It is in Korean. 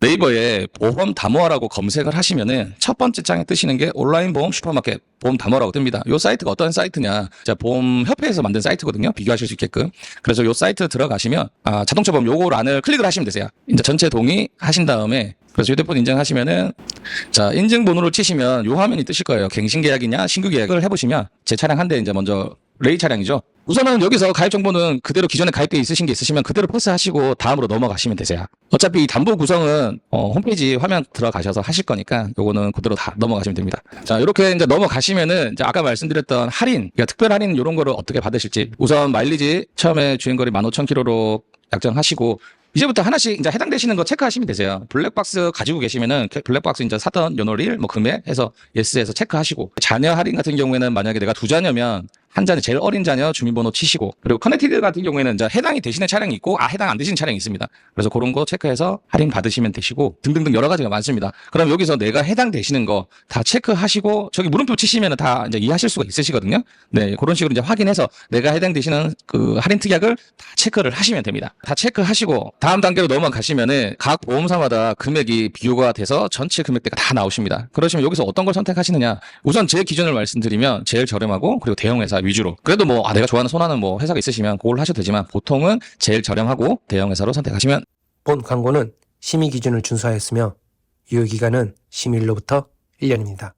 네이버에 보험 담보라고 검색을 하시면은 첫 번째 장에 뜨시는 게 온라인 보험 슈퍼마켓 보험 담보라고 뜹니다. 요 사이트가 어떤 사이트냐? 자, 보험 협회에서 만든 사이트거든요. 비교하실 수 있게끔. 그래서 요 사이트 들어가시면 아, 자동차 보험 요거 란을 클릭을 하시면 되세요. 이제 전체 동의 하신 다음에 그래서 휴대폰 인증하시면은 자 인증 번호를 치시면 요 화면이 뜨실 거예요. 갱신 계약이냐 신규 계약을 해보시면 제 차량 한 대 이제 먼저 레이 차량이죠. 우선은 여기서 가입 정보는 그대로 기존에 가입돼 있으신 게 있으시면 그대로 패스하시고 다음으로 넘어가시면 되세요. 어차피 이 담보 구성은 어, 홈페이지 화면 들어가셔서 하실 거니까 요거는 그대로 다 넘어가시면 됩니다. 자 이렇게 이제 넘어가시면은 이제 아까 말씀드렸던 할인, 그러니까 특별 할인 이런 거를 어떻게 받으실지 우선 마일리지 처음에 주행거리 15,000km로 약정하시고 이제부터 하나씩 이제 해당되시는 거 체크하시면 되세요. 블랙박스 가지고 계시면은 그 블랙박스 이제 사던 연월일 뭐 금액 해서 예스해서 체크하시고 자녀 할인 같은 경우에는 만약에 내가 두 자녀면 한 자녀 제일 어린 자녀 주민번호 치시고 그리고 커넥티드 같은 경우에는 이제 해당이 되시는 차량이 있고 아 해당 안 되시는 차량이 있습니다. 그래서 그런 거 체크해서 할인 받으시면 되시고 등등등 여러 가지가 많습니다. 그럼 여기서 내가 해당 되시는 거 다 체크하시고 저기 물음표 치시면은 다 이제 이해하실 수가 있으시거든요. 네 그런 식으로 이제 확인해서 내가 해당 되시는 그 할인 특약을 다 체크를 하시면 됩니다. 다 체크하시고 다음 단계로 넘어가시면은 각 보험사마다 금액이 비교가 돼서 전체 금액대가 다 나오십니다. 그러시면 여기서 어떤 걸 선택하시느냐? 우선 제 기준을 말씀드리면 제일 저렴하고 그리고 대형 회사 위주로. 그래도 뭐 아, 내가 좋아하는 손하는 뭐 회사가 있으시면 그걸 하셔도 되지만 보통은 제일 저렴하고 대형 회사로 선택하시면 본 광고는 심의 기준을 준수하였으며 유효 기간은 심의일로부터 1년입니다.